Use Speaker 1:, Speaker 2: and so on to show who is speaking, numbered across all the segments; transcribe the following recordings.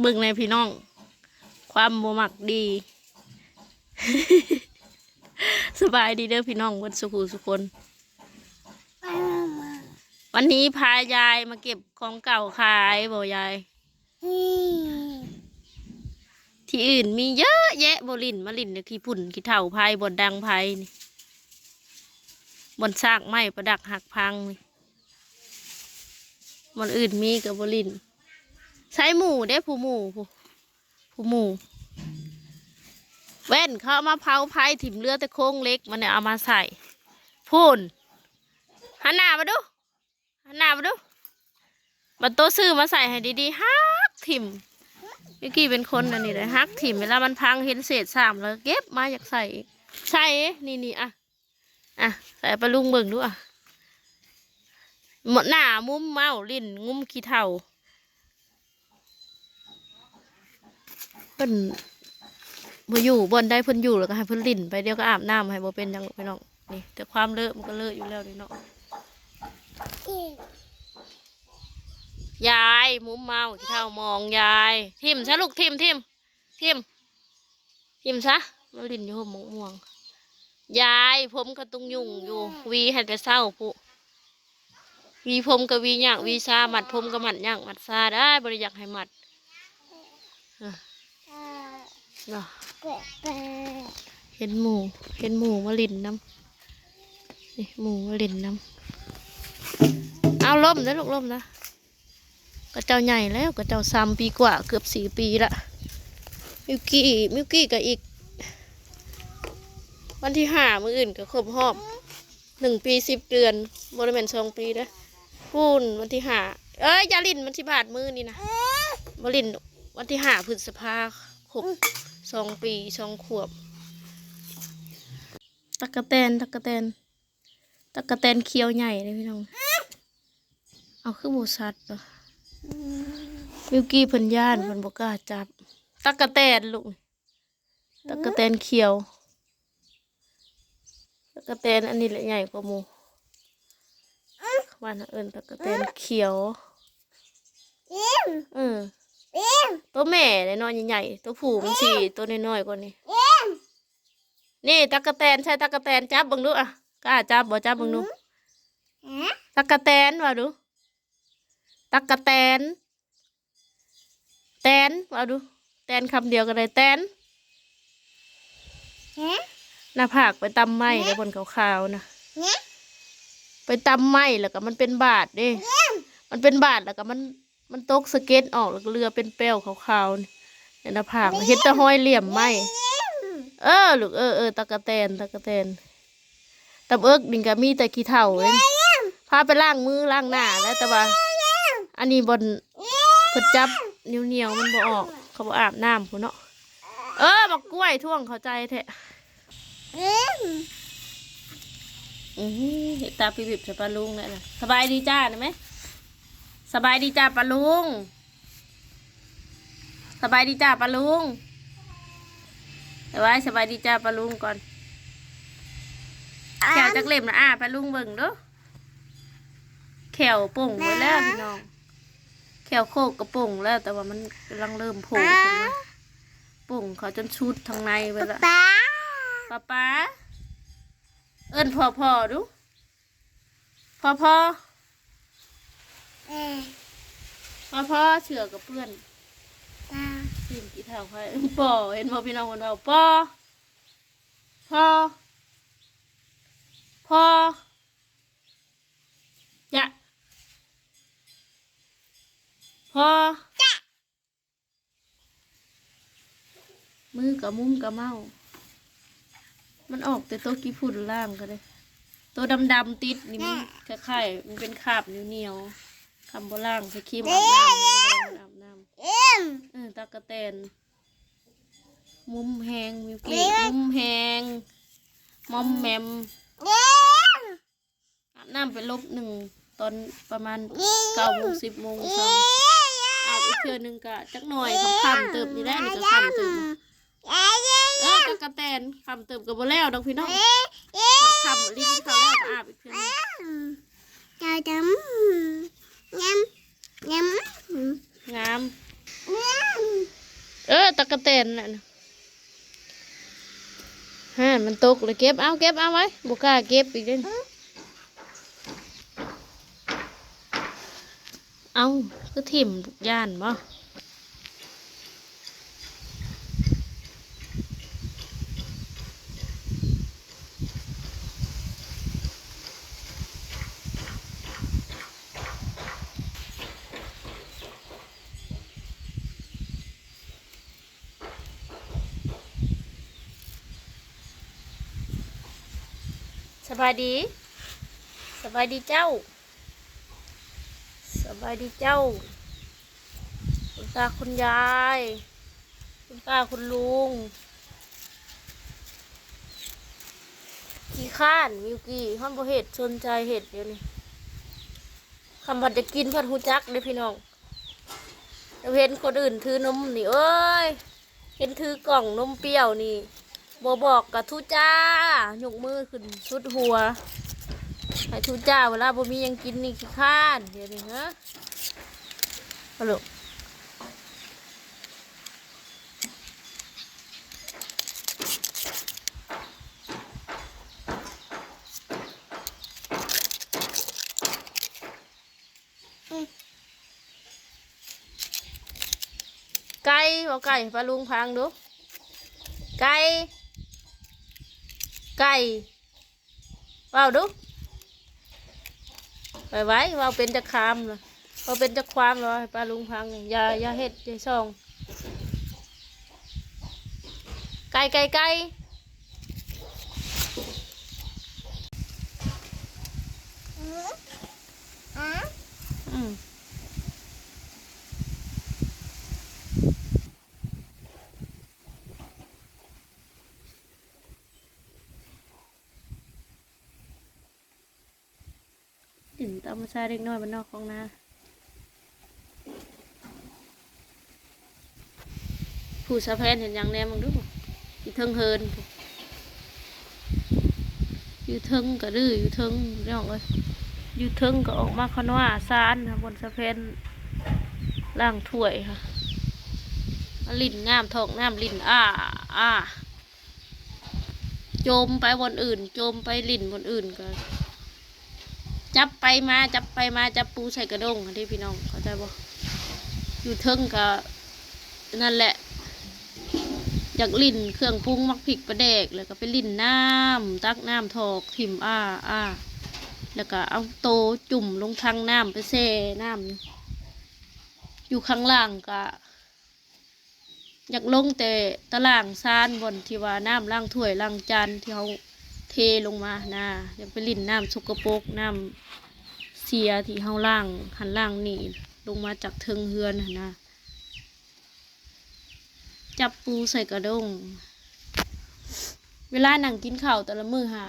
Speaker 1: เบิ่งในพี่น้อง ความบ่มักดี สบายดีเด้อพี่น้องวันสุขุสุคน วันนี้พายายมาเก็บของเก่าขายบ่ยาย ที่อื่นมีเยอะแยะบลินมาลินเดี๋ยวขี้พุ่นขี้เถ่าพายบนดังพายนี่บนซากไม้ประดักหักพังนี่บนอื่นมีกับบลิน ใช้หมูเด้ผู้หมูผู้ผู้หมูแว่นเขาเอามาเผาพายถิ่มเรือแต่โค้งเล็กมันเนี่ยเอามาใส่พูนหันหน้ามาดูหันหน้ามาดูบันโตซื้อมาใส่ให้ดีๆฮักถิ่มยูกี้เป็นคนอันนี้เลยฮักถิ่มเวลามันพังเห็นเศษสามแล้วเก็บมาอยากใส่ใช่นี่นี่อะอะใส่ปลาลุงเบิ่งดูอะหมดหน้ามุมเมาลิ้นงุ้มขี้เท่า พิ่นบ่อยู่บนได้เพิ่นอยู่แล้วก็ให้เพิ่นลิ้นไปเดี๋ยวก็อาบน้ำให้บ่เป็นหยังหรอกพี่น้องนี่แต่ความเลอะมันก็เลอะอยู่แล้วนี่เนาะยายมุมเมาขี้เท่ามองยาย ทิมซะลูกทิมทิมทิมทิมซะมาลิ้นอยู่ห่มม่วงยายผมกระตุงยุ่งอยู่ วีให้แต่เศร้าผู้วีผมกับวีหยางวีซาหมัดผมกับหมัดหยางหมัดซาได้บริยากให้หมัดอ เนาะเห็นหมูเห็นหมูมาลินน้ำนี่หมูมาลินน้ำเอาล่มนะลูกล่มนะกระเจ้าใหญ่แล้วกระเจ้าซ้ำปีกว่าเกือบสี่ปีละมิวกี้มิวกี้กับอีก วันที่ห้ามืออื่นก็ครบรอบหนึ่งปีสิบเดือนบริเวณสองปีนะพูนวันที่ห้าเอ้ยอยาลินมันสิบาทมือนี่นะบรินวันที่ห้าพฤษภาครบ สองปีสองขวบ ตะกะแตนตะกะแตนตะกะแตนเคี้ยวใหญ่เลยพี่น้อง เอาคือบูสัตว์เหรอมิวกี้เพิ่นย่านเพิ่นบกล้าจับ ตะกะแตนลูกตะกะแตนเขียวตะกะแตนอันนี้แหละใหญ่กว่าหมูบ้านเอิญตะกะแตนเขียว เออ ตัวแม่เลยน้อยใหญ่ๆตัวผู้มันสี่ตัวน้อยๆกว่านี้นี่ตะกะแตนใช่ตะกะแตนจับเบังดูอะกล้าจับบ่จับเบังดูตะกะแตนว่าดูตะกะแตน แตนว่าดู แตนคำเดียวกันเลยแตนหน้าผากไปตำไหมแล้วบนขาวๆนะไปตำไหมแล้วก็มันเป็นบาดเด้มันเป็นบาดแล้วก็มัน มันตกสเก็ตออกแล้วเรือเป็นแป้วขาวๆเนี่ในหน้าผากเห็นต่ห้อยเหลี่ยมไหมเออลูกเออเออตะกะแตนตะกะแตนตำเอิกดิงก็มีแต่ขี้เถ้าเองพาไปล้างมือล้างหน้าแล้วแต่ว่า อันนี้บนเพดจับเหนียวๆมันบ่ออก เขาบ่อาบน้ำพุ่นเนาะเออบักกล้วยท่วงเข้าใจแท้อือเห็นตาปีบิบใส่ปลาลุงเลยนะสบายดีจ้าเห็นไหม สบายดีจ้าปลาลุง สบายดีจ้าปลาลุงเอาไว้สบายดีจ้าปลาลุงก่อนแขวจักเล่มนะอ่าปลาลุงเบิ่งเดูแขวป่งไว้แล้วพี่น้องแขวโคกกระป่งแล้ว แต่ว่ามันกำลังเริ่มโผล่ขึ้นมาป่งเขาจนชุดทางในไปละ
Speaker 2: ป๊า
Speaker 1: ป้าป้าเอิ้นพ่อพ่อดูพ่อพ่อ
Speaker 2: เออ
Speaker 1: พ่อเชื่อกับเพื่อน
Speaker 2: ตา
Speaker 1: ทีมกี่เท่าใครป่อเห็นพ่อพี่น้องคนเราป่อพ่อพ่อจะพ่อมือกับมุ้มกับเมา มันออกแต่ตัวกี่ฝุ่นล่างก็เลยตัวดำๆติดนี่มันคล้ายๆมันเป็นคาบเหนียวๆ คำโบล่างใส่ครีมอาบน้ำมันอาบน้ำ
Speaker 2: เอ็ม
Speaker 1: เออตากระแตนมุมแหงมิวกี้มุมแหงมอมแมม
Speaker 2: เอ็ม
Speaker 1: อาบน้ำไปลบหนึ่งตอนประมาณเก้าโมงสิบโมงเช้าอาบอีกเทื่อหนึ่งกะจักหน่อยคำๆเติมนี่แหละนี่ก็คำเติม
Speaker 2: เอ็มเอ็ม
Speaker 1: เออตากระแตนคำเติมกับโบแล้วดอกพี่น้อง
Speaker 2: เอ็มเอ็ม
Speaker 1: คำรีบเขาแล้วก็อาบอีกเทื่อหนึ่ง
Speaker 2: เจ้า ดำยำยำ
Speaker 1: งาม
Speaker 2: ยำ
Speaker 1: กระเตนน่ะนะฮะมันตกเลยเก็บเอาเก็บเอาไว้บุกล้าเก็บอีกเด้นเอาคือถิ่มย่านบ่ สบายดีสบายดีเจ้าสบายดีเจ้า คุณตาคุณยาย คุณตาคุณลุงขี้ข้านมิวกี้ห้อนบ่เห็ดสนใจเห็ดเดี๋ยวนี้คำพัดจะกินพัดหูจักเด้พี่น้องเราเห็นคนอื่นถือนมนี่เอ้ยเห็นถือกล่องนมเปรี้ยวนี่ บบอกกับทุจ้ายกมือขึ้นชุดหัวให้ทุจ้าเวลาบ่มียังกินนี่ขี้ข้านเดี๋ยวนี้ฮะฮัลโหลไก่เอาไก่ปลาลุงพังดู ไก่ ไก่ว่าวดูไปไว้ว่าวเป็นจะคามเลยว่าเป็นจะความเลยปลาลุงพังอย่าอย่าเฮ็ดอย่าช่องไก่ไก่ไก่
Speaker 2: อืมอื
Speaker 1: ม ตามมาซาเล็กน้อยมันนอกของนาผู้สะเพนเห็นหยังแน่มึงดูอยู่เทิงเฮินอยู่เทิงก็ดื้ออยู่เทิงเรื่องเลยอยู่เทิงก็ออกมาคอนว่าซานค่ะบนสะเพนล่างถ้วยค่ะลิ้นงามทองงามลิ้นอ้าอ้าโจมไปบนอื่น โจมไปลิ้นบนอื่นก็ จับไปมาจับไปมาจับปูใส่กระด้งที่พี่น้องเข้าใจบ่อยู่เทิงก็นั่นแหละอยากลิ่นเครื่องปรุงมักผิกประเดกแล้วก็ไปลิ่นน้ำตักน้ำถอกถิ่มอ้าอ้าแล้วก็เอาโตจุ่มลงทางน้ำไปแช่น้ำอยู่ข้างล่างก็อยากลงแต่ตะล่างซานบนที่ว่าน้ำล่างถ้วยล่างจานที่เขา เทลงมานะอยากไปลิ่นน้ำสกปรกน้ำเสียที่เขาล่างหันล่างนี่ลงมาจากเทิงเฮือนหั้นะ จับปูใส่กระด้งเวลาหนังกินข้าวแต่ละมือหา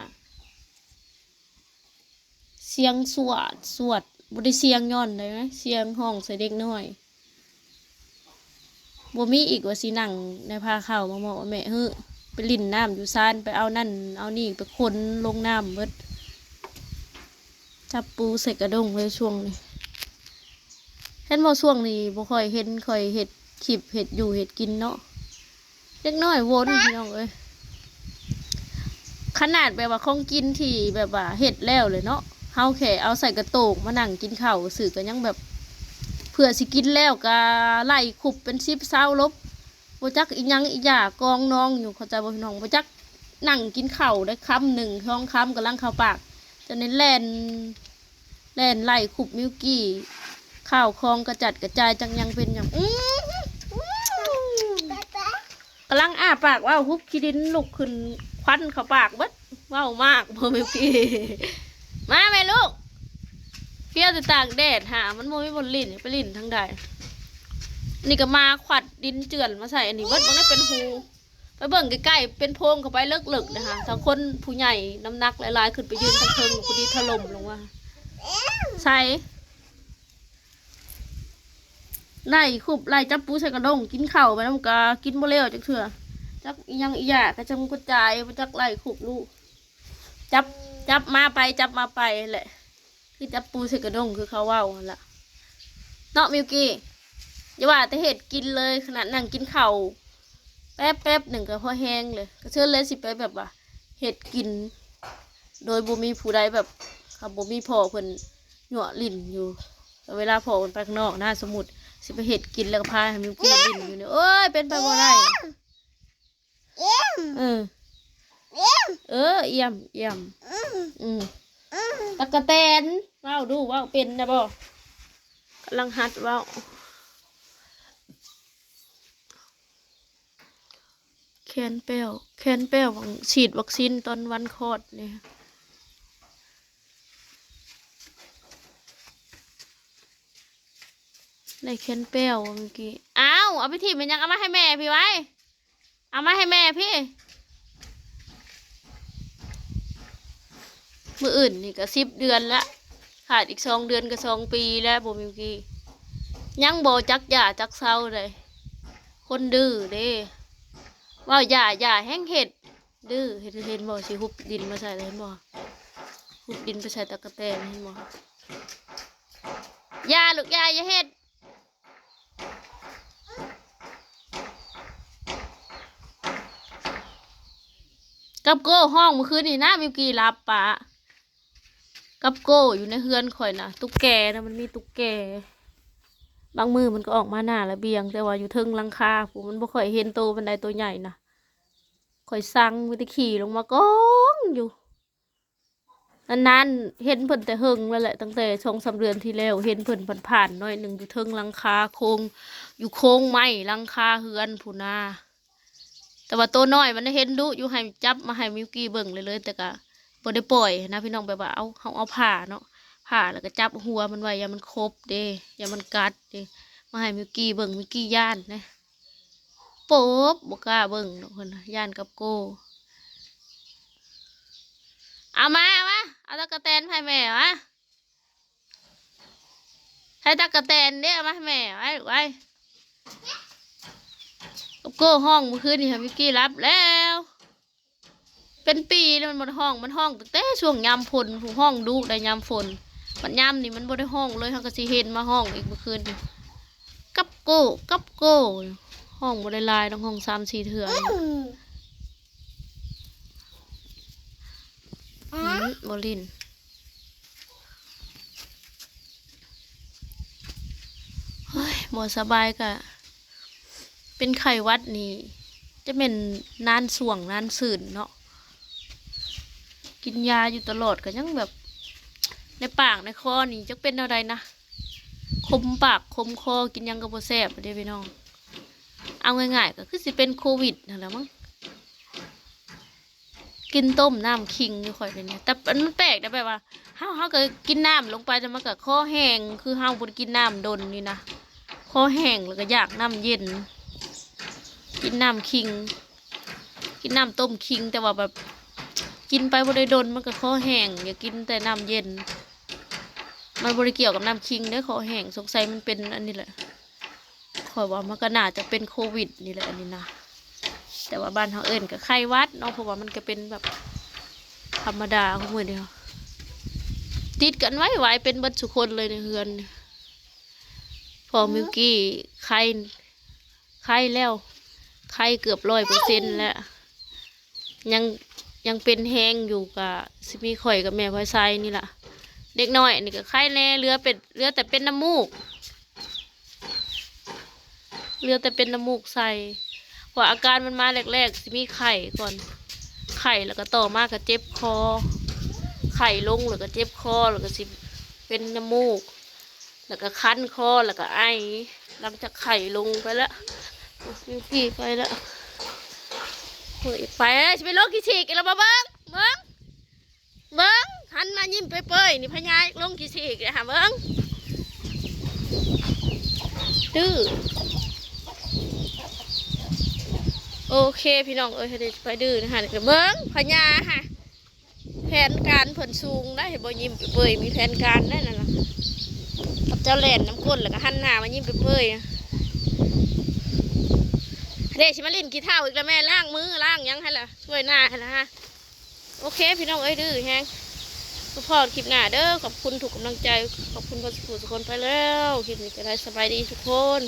Speaker 1: เสียงสวดสวดบได้เสียงย่อนเลยไหมเสียงห้องใส่เด็กน้อยบ่มีอีกว่าสินั่งในพาข้าวมาบอแม่เฮ้อ ไปลิ่นน้ำอยู่ซานไปเอานั่น เอานี่ไปคนลงน้ำเบิดจับปูใส่กระด้งเลยช่วงนี้เห็นบ่ช่วงนี้บ่ค่อยเห็นค่อยเห็ดคลิปเห็ดอยู่เห็ดกินเนาะเล็กน้อยวนพี่น้องเอ้ยขนาดแบบว่าของกินที่แบบว่าเห็ดแล้วเลยเนาะเฮาแค่เอาใส่กระโตกมานั่งกินข้าวสื่อกันยังแบบเผื่อสิกินแล้วก็ไล่ขุบเป็นซิบเศร้าลบ บ่จักอีหยังอีหยากองนองอยู่เข้าใจบ่พี่น้องบ่จักนั่งกินข้าวได้คำหนึ่งท้องคำกำลังเข้าปากจนนี้แล่นแล่นไล่ขุบมิวกี้ข้าวคองกระจัดกระจายจังยังเป็นอย่างอื้อ
Speaker 2: กำ
Speaker 1: ลังอ้าปากว่าวฮุบขี้ดินลุกขึ้นควันเข้าปากเบิดว้าวมากพ่อแม่พี่มาแม่ลูกเพี้ยวจะตากแดดหามันโมมีบนลิ้นไปลิ้นทั้งใด นี่ก็มาขวัดดินเจือนมาใส่อันนี้เบิดมันได้เป็นหูไปเบิ่งใกล้ๆเป็นโพงเข้าไปเลิกๆนะคะทั้งคนผู้ใหญ่น้ำหนักหลายๆขึ้นไปยืนทั้งเทิงพอดีถล่มลงว่าใส่ไล่คุบไล่จับปูใส่กระดงกินเข้าไปน้ำกากินบ่เร็วจักเถื่อจักยังอีหยากระจังกระจายไปจักไล่ขุบลูกจับจับมาไปจับมาไปแหละ คือจับปูใส่กระดงคือเขาว่าหั่นละเนาะมิวกี้ อย่าว่าแต่เห็ดกินเลยขนาดนั่งกินข้าวแป๊บแป๊บหนึ่งก็พอแห้งเลยก็เชิญเลยสิไปแบบว่าเห็ดกิน โดยบ่มีผู้ใดแบบครับบ่มีพ่อเพิ่นหยั่วลิ้นอยู่แต่เวลาพ่อเพิ่นไปข้างนอกหน้าสมุทรสิไปเห็ดกินแล้วก็พาให้มันกินลิ้นอยู่เนี่ยโอ้ยเป็นไปบ่ได้
Speaker 2: เอ็ม
Speaker 1: เออ
Speaker 2: เอ็ม
Speaker 1: เออเยี่ยมเยี่ยม
Speaker 2: อืม
Speaker 1: อืม
Speaker 2: อืม
Speaker 1: ตะกะแตนเว้าดูเว้าเป็นนะบ่กำลังหัดเว้า แคนเปลวแคนเปลวหวังฉีดวัคซีนตอนวันคลอดเนี่ยในแคนเปลวเมื่อกี้ อ้าว เอาไปถีบมันยังเอามาให้แม่พี่ไว้ เอามาให้แม่พี่ มืออื่นนี่ก็สิบเดือนละขาดอีกสองเดือนก็สองปีแล้วโบมิวกี้ยังโบจักหย่าจักเศร้าเลย คนดื้อเด้ ว่าหย่าหย่าแห้งเห็ดดื้อเห็นเห็นบ่สิหุบดินมาใส่เลยเห็นบ่หุบดินไปใส่ตะกะแตนเห็นบ่หย่าลูกย่าอย่าเห็ดกับโก้ห้องเมื่อคืนนี่นะมิวกี้รับปะกับโก้อยู่ในเฮือนข่อยนะตุ๊กแกนะมันมีตุ๊กแก บางมือมันก็ออกมาหน้าระเบียง แต่ว่าอยู่เทิงหลังคาผมมันบ่ค่อยเห็นโตวบันไดตัวใหญ่นะข่อยสั่งวิธีขี่ลงมากองอยู่นานๆเห็นเพิ่นแต่เฮิงแล้วแหละตั้งแต่สองสามเดือนที่แล้วเห็นเพิ่นผ่านๆหน่อยหนึ่งอยู่เทิงหลังคาโคงอยู่โค้งไม้หลังคาเฮือนผูนาแต่ว่าตัวน้อยมันเห็นดุอยู่ให้จับมาให้มิวกี้เบิ่งเลยเลยแต่ก็บ่ได้ปล่อยนะพี่น้องแบบว่าเอาเขาเอาผ่าเนาะ ผ่าแล้วก็จับหัวมันไว้อย่ามันครบเด้อย่ามันกัดเด้มาให้มิวกี้เบิ่งมิวกี้ย่านนะโป๊บบ่กล้าเบิ่งเนาะเพิ่นย่านกับโก้เอามาเอามาเอาตะกะแตนให้แม่วะให้ตะกะแตนเด้เอามาให้แม่ไว้ไว้กับโก้ห้องเมื่อคืนนี่ค่ะมิวกี้รับแล้วเป็นปีแล้วมันบนห้องมันห้องตั้งแต่ช่วงยามฝนห้องดุได้ยามฝน มันยามนี่มันบ่ได้ห้องเลยเขาก็สิเห็นมาห้องอีกเมื่อคืนกับโก้กับโก้ห้องบ่ได้ลายต้องห้องสามสี่เถื่อนี่
Speaker 2: อืม
Speaker 1: อืมบ่ลินเฮ้ยบ่สบายกะ เป็นไข้วัดนี่ จะเป็นนานส่วงนานสื่นเนาะ กินยาอยู่ตลอดก็ยังแบบ ในปากในคอนี่จะเป็นอะไรนะคมปากคมคอกินยังกระโบแซ่บเด้พี่น้อง เอาง่ายๆก็คือสิเป็นโควิดนั่นแหละมั้งกินต้มน้ำคิงอยู่ค่อยเลยเนี่ยแต่มันแปลกนะแบบว่าเฮาเฮาก็กินน้ำลงไปแต่มันก็คอแห้งคือเฮาบ่กินน้ำดนนี่นะคอแห้งแล้วก็อยากน้ำเย็น กินน้ำคิง กินน้ำต้มคิงแต่ว่าแบบกินไปบริโดนมันก็คอแห้งอย่ากินแต่น้ำเย็น มันบริเกี่ยวกับน้ำคิงได้อคอแห้งสงสัยมันเป็นอันนี้แหละขอยว่ามันก็น่าจะเป็นโควิดนี่แหละอันนี้นะแต่ว่าบ้านเขาเอิ้นกับไข้วัดเนาะเพราะว่ามันก็เป็นแบบธรรมดาของมือเดียวติดกันไว้ไว้เป็นบัดสุคนเลยในเฮือนพอมิวกี้ไข้ไข้แล้วไข้เกือบร้อยเปอร์เซ็นต์แล้วยังยังเป็นแห้งอยู่กับสิมีข่อยกับแม่พลอยไซนี่แหละ เด็กน้อยนี่ก็ไข้แน่เรือเป็ดเรือแต่เป็นน้ำมูกเรือแต่เป็นน้ำมูกใส่เพราอาการมันมาแรกๆสิมีไข่ก่อน ไข่แล้วก็ต่อมาก็เจ็บคอ ไข่ลงแล้วก็เจ็บคอแล้วก็สิเป็นน้ำมูก แล้วก็คั้นคอแล้วก็ไอหลังจากไข่ลงไปแล้วมีพี่ไปแล้วเฮ้ยไปเลยจะไปโลกกี่ฉีกแล้วมาเบิ้งเบิ้งเบิ้ง หันมายิ้มเปยๆนี่พญายลงกี่ฉีกเลยหาเบิ้งดื้อโอเคพี่น้องเอ้ยเดี๋ยวไปดื้อนะฮะเดี๋ยวเบิ้งพญาฮะแผนการผลสูงได้เห็นบ่ยิ้มเปยมีแผนการได้นั่นนะกับเจ้าแหลนน้ำก้นแล้วก็หันหน้ามายิ้มเปยเดชิมาลินกี่เท่าอีกแล้วแม่ล้างมือล้างยังให้ล่ะช่วยหน้าให้ละฮะโอเคพี่น้องเอ้ยดื้อแฮง ทุกพอคลิปหน้าเด้อขอบคุณถูกกำลังใจ ขอบคุณพอสุขสุคนไปแล้ว คลิปนี้จะได้สบายดีทุกคน